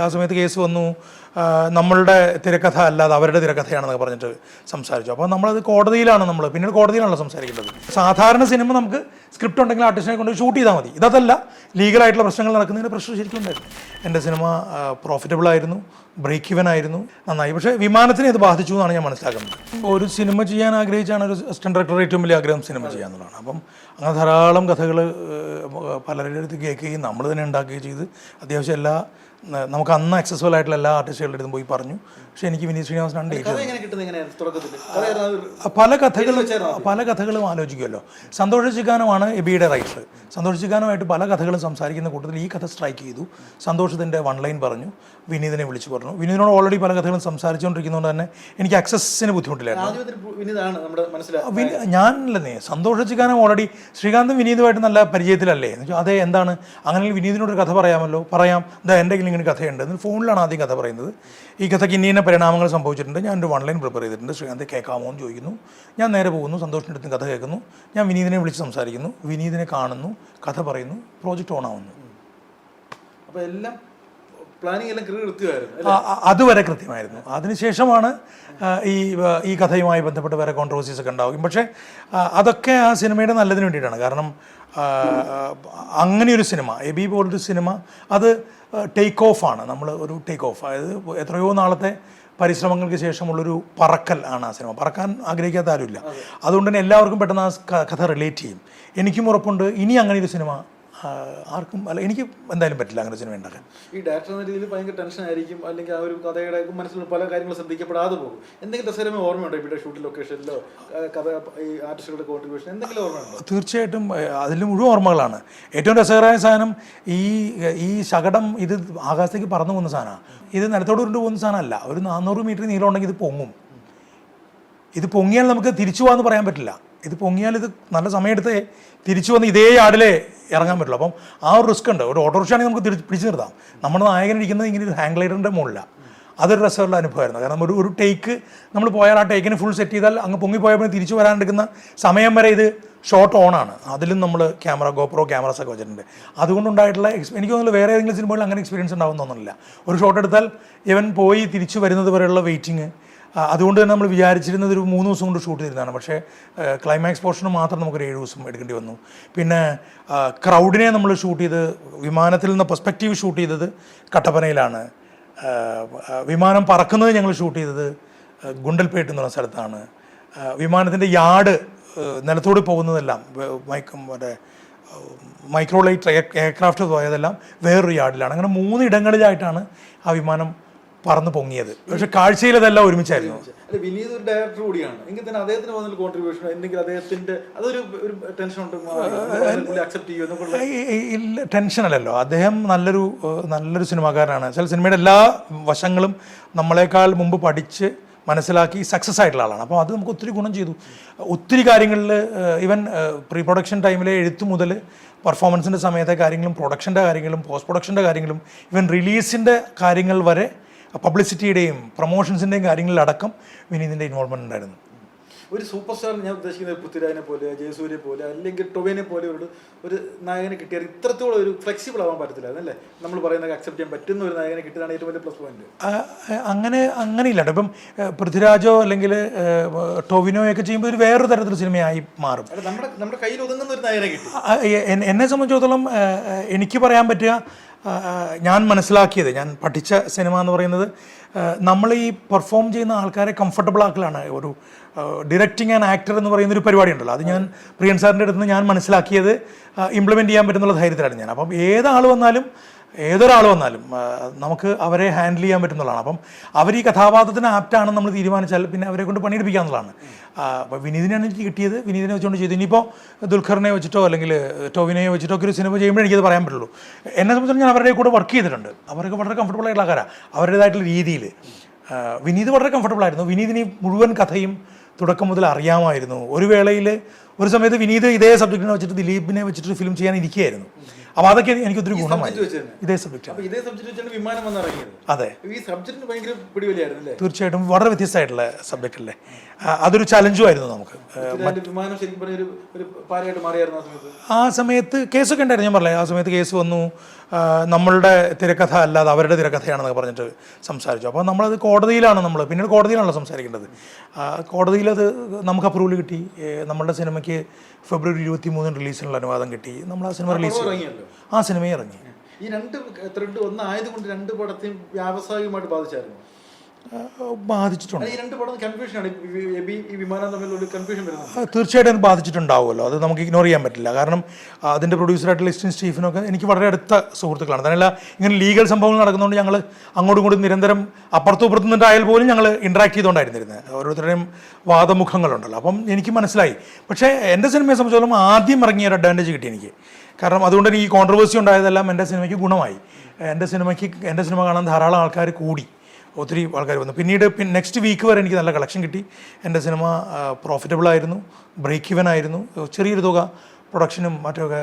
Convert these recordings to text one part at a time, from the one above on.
ആ സമയത്ത് കേസ് വന്നു. നമ്മളുടെ തിരക്കഥ അല്ലാതെ അവരുടെ തിരക്കഥയാണെന്നൊക്കെ പറഞ്ഞിട്ട് സംസാരിച്ചു. അപ്പോൾ നമ്മളത് കോടതിയിലാണ് നമ്മൾ പിന്നീട് കോടതിയിലാണല്ലോ സംസാരിക്കേണ്ടത്. സാധാരണ സിനിമ നമുക്ക് സ്ക്രിപ്റ്റ് ഉണ്ടെങ്കിൽ ആർട്ടിസ്റ്റിനെ കൊണ്ട് ഷൂട്ട് ചെയ്താൽ മതി. ഇതല്ല ലീഗലായിട്ടുള്ള പ്രശ്നങ്ങൾ നടക്കുന്നതിന് പ്രശ്നം ശരിക്കും ഉണ്ടായിരുന്നു. എന്റെ സിനിമ പ്രോഫിറ്റബിൾ ആയിരുന്നു. ബ്രേക്ക് ഇവൻ ആയിരുന്നു. നന്നായി. പക്ഷേ വിമാനത്തിനെ ഇത് ബാധിച്ചു എന്നാണ് ഞാൻ മനസ്സിലാക്കുന്നത്. ഒരു സിനിമ ചെയ്യാൻ ആഗ്രഹിച്ചാണ് ഒരു അസിസ്റ്റന്റ് ഡയറക്ടർ ഏറ്റവും വലിയ ആഗ്രഹം സിനിമ ചെയ്യാന്നുള്ളതാണ് അപ്പം അങ്ങനെ ധാരാളം കഥകൾ പലരുടെ അടുത്ത് കേൾക്കുകയും നമ്മൾ തന്നെ ഉണ്ടാക്കുകയും ചെയ്ത് അത്യാവശ്യം എല്ലാ നമുക്ക് അന്ന് അക്സസ്ഫുൾ ആയിട്ടുള്ള എല്ലാ ആർട്ടിസ്റ്റുകളുടെ അടുത്തും പോയി പറഞ്ഞു. പക്ഷെ എനിക്ക് വിനീത് ശ്രീനിവാസനാണ് ഡേറ്റ് പല കഥകളും പല കഥകളും ആലോചിക്കുമല്ലോ. സന്തോഷ ചിക്കാനമാണ് എബിയുടെ റൈറ്റർ സന്തോഷ ചിക്കാനുമായിട്ട് പല കഥകളും സംസാരിക്കുന്ന കൂട്ടത്തിൽ ഈ കഥ സ്ട്രൈക്ക് ചെയ്തു. സന്തോഷത്തിന്റെ വൺ ലൈൻ പറഞ്ഞു. വിനീതിനെ വിളിച്ചു പറഞ്ഞു. വിനീതിനോട് ഓൾറെഡി പല കഥകളും സംസാരിച്ചുകൊണ്ടിരിക്കുന്നതുകൊണ്ട് തന്നെ എനിക്ക് അക്സസ്സിന് ബുദ്ധിമുട്ടില്ലായിരുന്നു. ഞാനല്ലേ സന്തോഷ ചിക്കാനം ഓൾറെഡി ശ്രീകാന്തും വിനീതുമായിട്ട് നല്ല പരിചയത്തിലല്ലേ? അതെ എന്താണ്? അങ്ങനെ വിനീതിനോട് ഒരു കഥ പറയാമല്ലോ. പറയാം. എന്താ എന്റെ കയ്യിൽ ഇങ്ങനെ കഥയുണ്ട്. എന്ന് ഫോണിലാണ് ആദ്യം കഥ പറയുന്നത്. ഈ കഥയ്ക്ക് ഇന്ന ഇന്ന പരിണാമങ്ങൾ സംഭവിച്ചിട്ടുണ്ട്. ഞാൻ ഒരു വൺ ലൈൻ പ്രിപ്പയർ ചെയ്തിട്ടുണ്ട്. ശ്രീകാന്ത് കേൾക്കാമോ എന്ന് ചോദിക്കുന്നു. ഞാൻ നേരെ പോകുന്നു. സന്തോഷിന്റെ അടുത്ത് കഥ കേൾക്കുന്നു. ഞാൻ വിനീതിനെ വിളിച്ച് സംസാരിക്കുന്നു. വിനീതിനെ കാണുന്നു. കഥ പറയുന്നു. പ്രോജക്റ്റ് ഓൺ ആവുന്നു. അപ്പോൾ എല്ലാം പ്ലാനിങ് എല്ലാം കൃത്യമായിരുന്നു അതുവരെ കൃത്യമായിരുന്നു. അതിനുശേഷമാണ് ഈ ഈ കഥയുമായി ബന്ധപ്പെട്ട് വേറെ കോൺട്രവേഴ്സീസ് ഒക്കെ ഉണ്ടാവും പക്ഷേ അതൊക്കെ ആ സിനിമയുടെ നല്ലതിന് വേണ്ടിയിട്ടാണ്. കാരണം അങ്ങനെ അങ്ങനെയൊരു സിനിമ എബി പോലൊരു സിനിമ അത് ടേക്ക് ഓഫാണ് നമ്മൾ ഒരു ടേക്ക് ഓഫ് അതായത് എത്രയോ നാളത്തെ പരിശ്രമങ്ങൾക്ക് ശേഷമുള്ളൊരു പറക്കൽ ആണ് ആ സിനിമ. പറക്കാൻ ആഗ്രഹിക്കാത്ത ആരുമില്ല. അതുകൊണ്ട് തന്നെ എല്ലാവർക്കും പെട്ടെന്ന് ആ കഥ റിലേറ്റ് ചെയ്യും. എനിക്കും ഉറപ്പുണ്ട്. ഇനി അങ്ങനെ ഒരു സിനിമ ആർക്കും അല്ല എനിക്ക് എന്തായാലും പറ്റില്ല അങ്ങനെ സിനിമ ഉണ്ടാക്കാൻ. ഈ ഡയറക്ടർ എന്ന രീതിയിൽ ഭയങ്കര ടെൻഷൻ ആയിരിക്കും അല്ലെങ്കിൽ ആ ഒരു കഥയുടെ മനസ്സിൽ പല കാര്യങ്ങളും ശ്രദ്ധിക്കപ്പെടാതെ പോകും. എന്തെങ്കിലും ദസരമേ ഓർമ്മയുണ്ടോ ഇവിടെ ഷൂട്ടിംഗ് ലൊക്കേഷനിലോ കഥ ഈ ആർട്ടിസ്റ്റുകളുടെ കോൺട്രിബ്യൂഷൻ എന്തെങ്കിലും ഓർമ്മയുണ്ടോ? തീർച്ചയായിട്ടും അതിൽ മുഴുവൻ ഓർമ്മകളാണ്. ഏറ്റവും രസകരമായ സാധനം ഈ ഈ ശകടം ഇത് ആകാശത്തേക്ക് പറന്നു പോകുന്ന സാധനമാണ്. ഇത് നിലത്തോട് ഉരുണ്ട് പോകുന്ന സാധനമല്ല. ഒരു നാനൂറ് മീറ്റർ നീളം ഉണ്ടെങ്കിൽ ഇത് പൊങ്ങും. ഇത് പൊങ്ങിയാൽ നമുക്ക് തിരിച്ചു പോകാമെന്ന് പറയാൻ പറ്റില്ല. ഇത് പൊങ്ങിയാൽ ഇത് നല്ല സമയമെടുത്ത് തിരിച്ചു വന്ന് ഇതേ ആടിലേ ഇറങ്ങാൻ പറ്റുള്ളൂ. അപ്പം ആ ഒരു റിസ്ക് ഉണ്ട്. ഒരു ഓട്ടോറിക്ഷ ആണെങ്കിൽ നമുക്ക് തിരിച്ച് പിടിച്ചു നിർത്താം. നമ്മുടെ നായകൻ ഇരിക്കുന്നത് ഇങ്ങനെ ഒരു ഹാങ് ഗ്ലൈഡറിന്റെ മുകളിലാണ് അതൊരു രസമുള്ള അനുഭവമായിരുന്നു. കാരണം ഒരു ഒരു ടേക്ക് നമ്മൾ പോയാൽ ആ ടേക്കിന് ഫുൾ സെറ്റ് ചെയ്താൽ അങ്ങ് പൊങ്ങിപ്പോയപ്പോൾ തിരിച്ചു വരാനെടുക്കുന്ന സമയം വരെ ഇത് ഷോട്ട് ഓണാണ് അതിലും നമ്മൾ ക്യാമറ ഗോപ്രോ ക്യാമറസ് ഒക്കെ വെച്ചിട്ടുണ്ട്. അതുകൊണ്ടുണ്ടായിട്ടുള്ള എക്സ് എനിക്ക് തോന്നുന്നു വേറെ ഏതെങ്കിലും സിനിമകളിൽ അങ്ങനെ എക്സ്പീരിയൻസ് ഉണ്ടാവും തോന്നുന്നില്ല. ഒരു ഷോട്ട് എടുത്താൽ ഇവൻ പോയി തിരിച്ചു വരുന്നത് വരെയുള്ള വെയിറ്റിംഗ് അതുകൊണ്ട് തന്നെ നമ്മൾ വിചാരിച്ചിരുന്നത് ഒരു മൂന്ന് ദിവസം കൊണ്ട് ഷൂട്ട് ചെയ്തിരുന്നതാണ് പക്ഷേ ക്ലൈമാക്സ് പോർഷന് മാത്രം നമുക്കൊരു ഏഴ് ദിവസം എടുക്കേണ്ടി വന്നു. പിന്നെ ക്രൗഡിനെ നമ്മൾ ഷൂട്ട് ചെയ്ത് വിമാനത്തിൽ നിന്ന് പെർസ്പെക്റ്റീവ് ഷൂട്ട് ചെയ്തത് കട്ടപ്പനയിലാണ്. വിമാനം പറക്കുന്നത് ഞങ്ങൾ ഷൂട്ട് ചെയ്തത് ഗുണ്ടൽപേട്ട് എന്ന് പറഞ്ഞ സ്ഥലത്താണ്. വിമാനത്തിന്റെ യാർഡ് നിലത്തോട് പോകുന്നതെല്ലാം മറ്റേ മൈക്രോലൈറ്റ് എയർക്രാഫ്റ്റ് പോയതെല്ലാം വേറൊരു യാർഡിലാണ്. അങ്ങനെ മൂന്ന് ഇടങ്ങളിലായിട്ടാണ് ആ വിമാനം പറന്ന് പൊങ്ങിയത്. പക്ഷെ കാഴ്ചയിൽ അതെല്ലാം ഒരുമിച്ചായിരുന്നു. അല്ല വിനീത് ഒരു ഡയറക്ടർ കൂടിയാണ്. എങ്കിൽ തന്നെ അദ്ദേഹത്തിന് വന്നൊരു കോൺട്രിബ്യൂഷൻ എന്തെങ്കിലും അദ്ദേഹത്തിന്റെ അതൊരു ഒരു ടെൻഷൻ ഉണ്ട്. അക്സെപ്റ്റ് ചെയ്യും ടെൻഷൻ അല്ലല്ലോ ഇല്ല അദ്ദേഹം നല്ലൊരു നല്ലൊരു സിനിമാക്കാരനാണ് ചില സിനിമയുടെ എല്ലാ വശങ്ങളും നമ്മളെക്കാൾ മുമ്പ് പഠിച്ച് മനസ്സിലാക്കി സക്സസ് ആയിട്ടുള്ള ആളാണ്. അപ്പോൾ അത് നമുക്ക് ഒത്തിരി ഗുണം ചെയ്തു. ഒത്തിരി കാര്യങ്ങളിൽ ഈവൻ പ്രീ പ്രൊഡക്ഷൻ ടൈമിലെ എഴുത്ത് മുതൽ പെർഫോമൻസിന്റെ സമയത്തെ കാര്യങ്ങളും പ്രൊഡക്ഷന്റെ കാര്യങ്ങളും പോസ്റ്റ് പ്രൊഡക്ഷന്റെ കാര്യങ്ങളും ഈവൻ റിലീസിന്റെ കാര്യങ്ങൾ വരെ പബ്ലിസിറ്റിയുടെയും പ്രൊമോഷൻസിന്റെയും കാര്യങ്ങളിലടക്കം വിനീതിന്റെ ഇൻവോൾവ്മെന്റ് ഉണ്ടായിരുന്നു. ഒരു സൂപ്പർ സ്റ്റാർ ഞാൻ ഉദ്ദേശിക്കുന്നത് പൃഥ്വിരാജിനെ പോലെ ജയസൂര്യെ പോലെ അല്ലെങ്കിൽ ടൊവിനെ പോലെ ഒരു ഒരു നായകനെ കിട്ടിയാൽ ഇത്രത്തോളം ഒരു ഫ്ലെക്സിബിൾ ആവാൻ പറ്റത്തില്ല അല്ലേ? നമ്മൾ പറയുന്നത് അക്സെപ്റ്റ് ചെയ്യാൻ പറ്റുന്ന ഒരു നായകനെ കിട്ടിയതാണ് ഏറ്റവും വലിയ പ്ലസ് പോയിന്റ് അങ്ങനെ അങ്ങനെ അങ്ങനെയില്ല കേട്ടോ. ഇപ്പം പൃഥ്വിരാജോ അല്ലെങ്കിൽ ടൊവിനോ ഒക്കെ ചെയ്യുമ്പോൾ ഒരു വേറൊരു തരത്തിലുള്ള സിനിമയായി മാറും. നമ്മുടെ നമ്മുടെ കയ്യിൽ ഒതുങ്ങുന്ന ഒരു നായകനെ കിട്ടി. എന്നെ സംബന്ധിച്ചിടത്തോളം എനിക്ക് പറയാൻ പറ്റുക ഞാൻ മനസ്സിലാക്കിയത് ഞാൻ പഠിച്ച സിനിമ എന്ന് പറയുന്നത് നമ്മൾ ഈ പെർഫോം ചെയ്യുന്ന ആൾക്കാരെ കംഫർട്ടബിൾ ആക്കലാണ്. ഒരു ഡിറക്റ്റിംഗ് ആൻഡ് ആക്ടർ എന്ന് പറയുന്ന ഒരു പരിപാടി ഉണ്ടല്ലോ. അത് ഞാൻ പ്രിയൻ സാറിന്റെ അടുത്ത് നിന്ന് ഞാൻ മനസ്സിലാക്കിയത് ഇംപ്ലിമെന്റ് ചെയ്യാൻ പറ്റുന്നുള്ള ധൈര്യത്തിലാണ് ഞാൻ. അപ്പം ഏതാൾ വന്നാലും ഏതൊരാൾ വന്നാലും നമുക്ക് അവരെ ഹാൻഡിൽ ചെയ്യാൻ പറ്റുന്നതാണ്. അപ്പം അവർ ഈ കഥാപാത്രത്തിന് ആപ്റ്റാണെന്ന് നമ്മൾ തീരുമാനിച്ചാൽ പിന്നെ അവരെ കൊണ്ട് പണിയെടുപ്പിക്കാന്നുള്ളതാണ് അപ്പോൾ വിനീതിനാണ് എനിക്ക് കിട്ടിയത്. വിനീതിനെ വെച്ചുകൊണ്ട് ചെയ്തു. ഇനിയിപ്പോൾ ദുൽഖറിനെ വെച്ചിട്ടോ അല്ലെങ്കിൽ ടോവിനെയോ വെച്ചിട്ടോ ഒക്കെ ഒരു സിനിമ ചെയ്യുമ്പോൾ എനിക്കത് പറയാൻ പറ്റുള്ളൂ. എന്നെ സംബന്ധിച്ചാൽ ഞാൻ അവരുടെ കൂടെ വർക്ക് ചെയ്തിട്ടുണ്ട്. അവരൊക്കെ വളരെ കംഫർട്ടബിൾ ആയിട്ടുള്ള ആൾക്കാരാണ് അവരുടേതായിട്ടുള്ള രീതിയിൽ. വിനീത് വളരെ കംഫർട്ടബിൾ ആയിരുന്നു. വിനീതിന് മുഴുവൻ കഥയും തുടക്കം മുതൽ അറിയാമായിരുന്നു. ഒരു വേളയിൽ ഒരു സമയത്ത് വിനീത് ഇതേ സബ്ജക്റ്റിനെ വെച്ചിട്ട് ദിലീപിനെ വെച്ചിട്ട് ഫിലിം ചെയ്യാൻ ഇരിക്കുകയായിരുന്നു. അപ്പോൾ അതൊക്കെ എനിക്ക് ഒത്തിരി ഗുണമായി? ഇതേ സബ്ജക്റ്റ് അതെ. ഈ സബ്ജക്റ്റിന് ഭയങ്കര പിടിവലിയായിരുന്നു അല്ലേ? തീർച്ചയായിട്ടും വളരെ വ്യത്യസ്തമായിട്ടുള്ള സബ്ജക്റ്റ് അല്ലേ? അതൊരു ചലഞ്ചും ആയിരുന്നു നമുക്ക്. ആ സമയത്ത്? കേസൊക്കെ ഉണ്ടായിരുന്നു ഞാൻ പറഞ്ഞേ ആ സമയത്ത് കേസ് വന്നു. നമ്മളുടെ തിരക്കഥ അല്ലാതെ അവരുടെ തിരക്കഥയാണെന്നൊക്കെ പറഞ്ഞിട്ട് സംസാരിച്ചു. അപ്പോൾ നമ്മളത് കോടതിയിലാണ് നമ്മൾ പിന്നീട് കോടതിയിലാണല്ലോ സംസാരിക്കേണ്ടത്. കോടതിയിലത് നമുക്ക് അപ്രൂവൽ കിട്ടി. നമ്മളുടെ സിനിമയ്ക്ക് ഫെബ്രുവരി ഇരുപത്തി മൂന്നിന് റിലീസിനുള്ള അനുവാദം കിട്ടി. നമ്മൾ ആ സിനിമ റിലീസ് ചെയ്തു. ആ സിനിമയും ഇറങ്ങി. ഈ രണ്ട് ത്രെഡ് ഒന്നായതുകൊണ്ട് രണ്ട് പടത്തെയും വ്യാവസായികമായിട്ട് ബാധിച്ചായിരുന്നു? ബാധിച്ചിട്ടുണ്ട്. തീർച്ചയായിട്ടും അത് ബാധിച്ചിട്ടുണ്ടാവുമല്ലോ. അത് നമുക്ക് ഇഗ്നോർ ചെയ്യാൻ പറ്റില്ല. കാരണം അതിന്റെ പ്രൊഡ്യൂസറായിട്ടുള്ള ലിസ്റ്റിൻ സ്റ്റീഫനൊക്കെ എനിക്ക് വളരെ അടുത്ത സുഹൃത്തുക്കളാണ്. തന്നെയല്ല ഇങ്ങനെ ലീഗൽ സംഭവങ്ങൾ നടക്കുന്നതുകൊണ്ട് ഞങ്ങൾ അങ്ങോട്ടും ഇങ്ങോട്ടും നിരന്തരം അപ്പുറത്തും ഇപ്പുറത്തും നിന്നിട്ടായാൽ പോലും ഞങ്ങൾ ഇൻട്രാക്ട് ചെയ്തുകൊണ്ടായിരുന്നിരുന്നത്. ഓരോരുത്തരുടെയും വാദമുഖങ്ങളുണ്ടല്ലോ. അപ്പം എനിക്ക് മനസ്സിലായി. പക്ഷേ എന്റെ സിനിമയെ സംബന്ധിച്ചോളം ആദ്യം ഇറങ്ങിയ ഒരു അഡ്വാന്റേജ് കിട്ടി എനിക്ക്. കാരണം അതുകൊണ്ട് എനിക്ക് ഈ കോൺട്രവേഴ്സി ഉണ്ടായതെല്ലാം എന്റെ സിനിമയ്ക്ക് ഗുണമായി. എന്റെ സിനിമയ്ക്ക് എന്റെ സിനിമ കാണാൻ ധാരാളം ആൾക്കാർ കൂടി. ഒത്തിരി ആൾക്കാർ വന്നു. പിന്നീട് പിന്നെ നെക്സ്റ്റ് വീക്ക് വരെ എനിക്ക് നല്ല കളക്ഷൻ കിട്ടി. എന്റെ സിനിമ പ്രോഫിറ്റബിൾ ആയിരുന്നു. ബ്രേക്ക് ഇവൻ ആയിരുന്നു. ചെറിയൊരു തുക പ്രൊഡക്ഷനും മറ്റൊക്കെ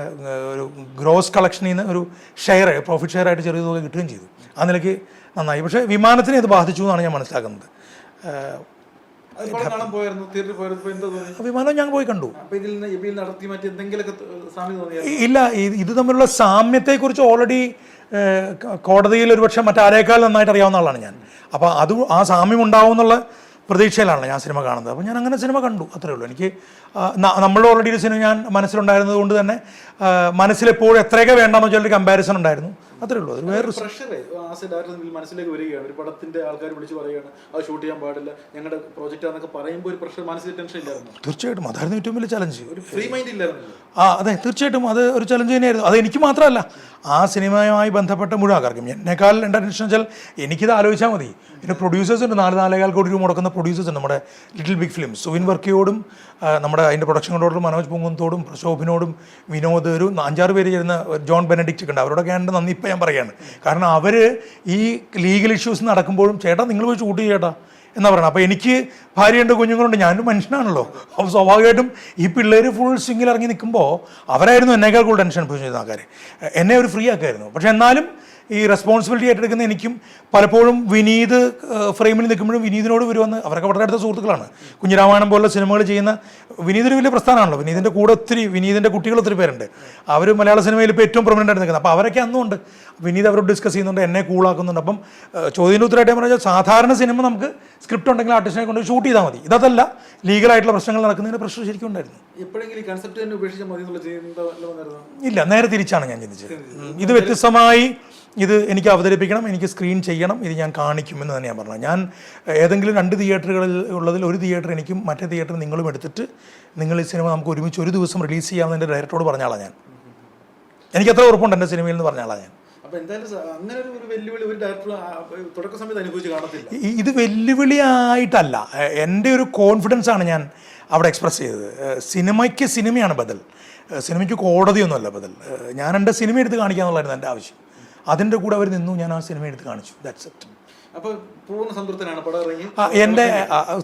ഒരു ഗ്രോസ് കളക്ഷനിൽ നിന്ന് ഒരു ഷെയർ പ്രോഫിറ്റ് ഷെയർ ആയിട്ട് ചെറിയ തുക കിട്ടുകയും ചെയ്തു. ആ നിലയ്ക്ക് നന്നായി. പക്ഷേ വിമാനത്തിനെ ഇത് ബാധിച്ചു എന്നാണ് ഞാൻ മനസ്സിലാക്കുന്നത്. വിമാനം ഞാൻ പോയി കണ്ടു. അപ്പൊ ഇല്ല ഇത് തമ്മിലുള്ള സാമ്യത്തെക്കുറിച്ച് ഓൾറെഡി കോടതിയിൽ ഒരുപക്ഷെ മറ്റാരേക്കാൾ നന്നായിട്ട് അറിയാവുന്ന ആളാണ് ഞാൻ. അപ്പോൾ അത് ആ സാമ്യം ഉണ്ടാവും എന്നുള്ള പ്രതീക്ഷയിലാണ് ഞാൻ സിനിമ കാണുന്നത്. അപ്പോൾ ഞാൻ അങ്ങനെ സിനിമ കണ്ടു അത്രേ ഉള്ളൂ. എനിക്ക് നമ്മൾ ഓൾറെഡി ഒരു സിനിമ ഞാൻ മനസ്സിലുണ്ടായിരുന്നത് കൊണ്ട് തന്നെ മനസ്സിലെപ്പോഴും എത്രയൊക്കെ വേണ്ടാന്ന് വെച്ചാൽ ഒരു കമ്പാരിസൺ ഉണ്ടായിരുന്നു. അത്രേ ഉള്ളൂ. അത് വേറെ പ്രഷർ ആസ് എ ഡയറക്ടർ മനസ്സിലേക്ക് വരികയാണ്? ഒരു പടത്തിന്റെ ആൾക്കാർ വിളിച്ച് പറയുകയാണ് അത് ഷൂട്ട് ചെയ്യാൻ പാടില്ല. ഞങ്ങളുടെ പ്രോജക്റ്റ് ആണെന്നൊക്കെ പറയുമ്പോൾ ഒരു പ്രഷർ മനസ്സിൽ ടെൻഷൻ ഇല്ലായിരുന്നു. തീർച്ചയായിട്ടും. അതായിരുന്നു ഏറ്റവും വലിയ ചലഞ്ച് ഒരു ഫ്രീ മൈൻഡ് ഇല്ലായിരുന്നു. ആ അതെ തീർച്ചയായിട്ടും അത് ഒരു ചലഞ്ച് തന്നെയായിരുന്നു. അത് എനിക്ക് മാത്രമല്ല ആ സിനിമയുമായി ബന്ധപ്പെട്ട മുഴുവൻ ആൾക്കാർക്കും എന്നെക്കാൾ എന്റെ ടെൻഷൻ വെച്ചാൽ എനിക്കിത് ആലോചിച്ചാൽ മതി. പിന്നെ പ്രൊഡ്യൂസേഴ്സ് ഉണ്ട്. നാല് നാലേകാൽ കോടി രൂപ മുടക്കുന്ന പ്രൊഡ്യൂസേഴ്സ് ഉണ്ട് നമ്മുടെ ലിറ്റിൽ ബിഗ് ഫിലിം സുവിൻ വർക്കിയോടും നമ്മുടെ അതിന്റെ പ്രൊഡക്ഷൻ കൺട്രോളർ മനോജ് പൊങ്കുന്നത്തോടും പ്രശോഭിനോടും വിനോദ് ഒരു അഞ്ചാറ് പേര് ചേരുന്ന ജോൺ ബെനഡിക്റ്റ് ഒക്കെ ഉണ്ട്. അവരോടൊക്കെ എന്റെ നന്ദി. ഇപ്പം ഞാൻ പറയാണ്. കാരണം അവർ ഈ ലീഗൽ ഇഷ്യൂസ് നടക്കുമ്പോഴും ചേട്ടാ നിങ്ങൾ പോയി ചേട്ടാ എന്നാ പറയണം. അപ്പോൾ എനിക്ക് ഭാര്യയുണ്ട് കുഞ്ഞുങ്ങളുണ്ട് ഞാനും മനുഷ്യനാണല്ലോ. അപ്പോൾ സ്വാഭാവികമായിട്ടും ഈ പിള്ളേർ ഫുൾ സ്വിങ്ങിൽ ഇറങ്ങി നിൽക്കുമ്പോൾ അവരായിരുന്നു എന്നേക്കാൾ കൂടുതൽ ടെൻഷൻ അനുഭവിച്ചിരുന്ന ആൾക്കാർ എന്നെ ഒരു ഫ്രീ ആക്കായിരുന്നു പക്ഷെ എന്നാലും ഈ റെസ്പോൺസിബിലിറ്റി ഏറ്റെടുക്കുന്ന എനിക്കും പലപ്പോഴും വിനീത് ഫ്രെയിമിൽ നിൽക്കുമ്പോഴും വിനീതിനോട് വരുമെന്ന് അവരൊക്കെ വളരെ അടുത്ത സുഹൃത്തുക്കളാണ്. കുഞ്ഞിരാമായണം പോലുള്ള സിനിമകൾ ചെയ്യുന്ന വിനീതിന് വലിയ പ്രസ്ഥാനമാണല്ലോ. വിനീതിന്റെ കൂടെ ഒത്തിരി വിനീതിന്റെ കുട്ടികൾ ഒത്തിരി പേരുണ്ട്. അവർ മലയാള സിനിമയിൽ ഇപ്പോൾ ഏറ്റവും പ്രൊമിനന്റ് ആയിട്ട് നിൽക്കുന്നത്. അപ്പോൾ അവരൊക്കെ അന്നുണ്ട് വിനീത് അവരോട് ഡിസ്കസ് ചെയ്യുന്നുണ്ട് എന്നെ കൂളാക്കുന്നുണ്ട് അപ്പം ചോദ്യത്തിന്റെ ഉത്തരമായിട്ട് പറഞ്ഞാൽ സാധാരണ സിനിമ നമുക്ക് സ്ക്രിപ്റ്റ് ഉണ്ടെങ്കിൽ ആർട്ടിസ്റ്റിനെ കൊണ്ട് ഷൂട്ട് ചെയ്താൽ മതി. ഇതല്ല ലീഗലായിട്ടുള്ള പ്രശ്നങ്ങൾ നടക്കുന്നതിന് പ്രശ്നം ശരിക്കും ഉണ്ടായിരുന്നു. ഇല്ല നേരെ തിരിച്ചാണ് ഞാൻ ചിന്തിച്ചത്. ഇത് വ്യത്യസ്തമായി ഇത് എനിക്ക് അവതരിപ്പിക്കണം എനിക്ക് സ്ക്രീൻ ചെയ്യണം ഇത് ഞാൻ കാണിക്കുമെന്ന് തന്നെ ഞാൻ പറഞ്ഞു ഞാൻ ഏതെങ്കിലും രണ്ട് തിയേറ്ററുകളിൽ ഉള്ളതിൽ ഒരു തിയേറ്റർ എനിക്കും മറ്റേ തിയേറ്റർ നിങ്ങളും എടുത്തിട്ട് നിങ്ങൾ ഈ സിനിമ നമുക്ക് ഒരുമിച്ച് ഒരു ദിവസം റിലീസ് ചെയ്യാമെന്ന് എന്റെ ഡയറക്ടറോട് പറഞ്ഞാളാണ് ഞാൻ. എനിക്ക് എത്ര ഉറപ്പുണ്ട് എന്റെ സിനിമയിൽ എന്ന് പറഞ്ഞാളാണ് ഞാൻ. ഇത് വെല്ലുവിളി വെല്ലുവിളിയായിട്ടല്ല എന്റെ ഒരു കോൺഫിഡൻസ് ആണ് ഞാൻ അവിടെ എക്സ്പ്രസ് ചെയ്തത്. സിനിമയ്ക്ക് സിനിമയാണ് ബദൽ. സിനിമയ്ക്ക് കോടതിയൊന്നുമല്ല ബദൽ. ഞാൻ എന്റെ സിനിമ എടുത്ത് കാണിക്കാന്നുള്ളതായിരുന്നു എന്റെ ആവശ്യം. അതിന്റെ കൂടെ അവർ നിന്നു ഞാൻ ആ സിനിമ എടുത്ത് കാണിച്ചു. ദാറ്റ്സ് ഇറ്റ് എന്റെ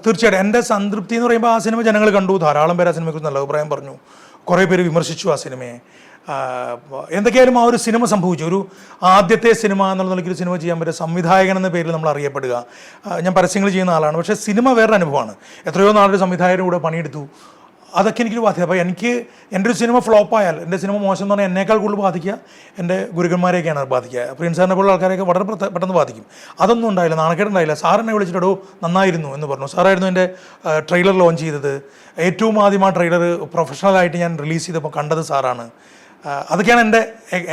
തീർച്ചയായിട്ടും എന്റെ സംതൃപ്തി എന്ന് പറയുമ്പോൾ ആ സിനിമ ജനങ്ങൾ കണ്ടു. ധാരാളം പേര് ആ സിനിമയെക്കുറിച്ച് നല്ല അഭിപ്രായം പറഞ്ഞു. കുറേ പേര് വിമർശിച്ചു ആ സിനിമയെ. എന്തൊക്കെയായാലും ആ ഒരു സിനിമ സംഭവിച്ചു. ഒരു ആദ്യത്തെ സിനിമ എന്നുള്ള നിലയ്ക്ക് ഒരു സിനിമ ചെയ്യാൻ പറ്റിയ സംവിധായകൻ എന്ന പേരിൽ നമ്മൾ അറിയപ്പെടുക. ഞാൻ പരസ്യങ്ങൾ ചെയ്യുന്ന ആളാണ്. പക്ഷേ സിനിമ വേറൊരു അനുഭവമാണ്. എത്രയോ നാളൊരു സംവിധായകരുടെ കൂടെ പണിയെടുത്തു. അതൊക്കെ എനിക്കൊരു ബാധ്യത. അപ്പോൾ എനിക്ക് എന്റെ ഒരു സിനിമ ഫ്ലോപ്പ് ആയാൽ എന്റെ സിനിമ മോശം എന്ന് പറഞ്ഞാൽ എന്നേക്കാൾ കൂടുതൽ ബാധിക്കുക എന്റെ ഗുരുക്കന്മാരെയൊക്കെയാണ് ബാധിക്കുക. പ്രിൻസ് സാറിനെ പോലുള്ള ആൾക്കാരെയൊക്കെ വളരെ പെട്ടെന്ന് ബാധിക്കും. അതൊന്നും ഉണ്ടായില്ല നാണക്കേടുണ്ടായില്ല സാറിനെ വിളിച്ചിട്ടോ നന്നായിരുന്നു എന്ന് പറഞ്ഞു. സാറായിരുന്നു എന്റെ ട്രെയിലർ ലോഞ്ച് ചെയ്തത്. ഏറ്റവും ആദ്യം ആ ട്രെയിലർ പ്രൊഫഷണലായിട്ട് ഞാൻ റിലീസ് ചെയ്തപ്പോൾ കണ്ടത് സാറാണ്. അതൊക്കെയാണ് എന്റെ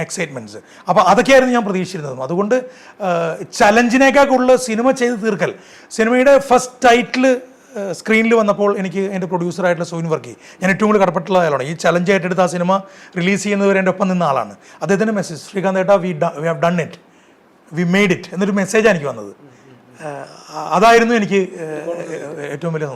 എക്സൈറ്റ്മെന്റ്സ് അപ്പോൾ അതൊക്കെയായിരുന്നു ഞാൻ പ്രതീക്ഷിച്ചിരുന്നതും. അതുകൊണ്ട് ചലഞ്ചിനേക്കാൾ കൂടുതൽ സിനിമ ചെയ്ത് തീർക്കൽ. സിനിമയുടെ ഫസ്റ്റ് ടൈറ്റിൽ സ്ക്രീനിൽ വന്നപ്പോൾ എനിക്ക് എന്റെ പ്രൊഡ്യൂസറായിട്ടുള്ള സോയിൻ വർക്കി ഞാൻ ഏറ്റവും കൂടുതൽ കടപ്പെട്ടുള്ള ആളാണ്. ഈ ചലഞ്ച് ഏറ്റെടുത്ത് ആ സിനിമ റിലീസ് ചെയ്യുന്നവരെ എന്റെ ഒപ്പം നിന്ന ആളാണ്. അദ്ദേഹത്തിന്റെ മെസ്സേജ് ശ്രീകാന്ത് ഏട്ടാ we we have done it we made it എന്നൊരു മെസ്സേജാണ് എനിക്ക് വന്നത്. അതായിരുന്നു എനിക്ക് ഏറ്റവും വലിയ സന്തോഷം.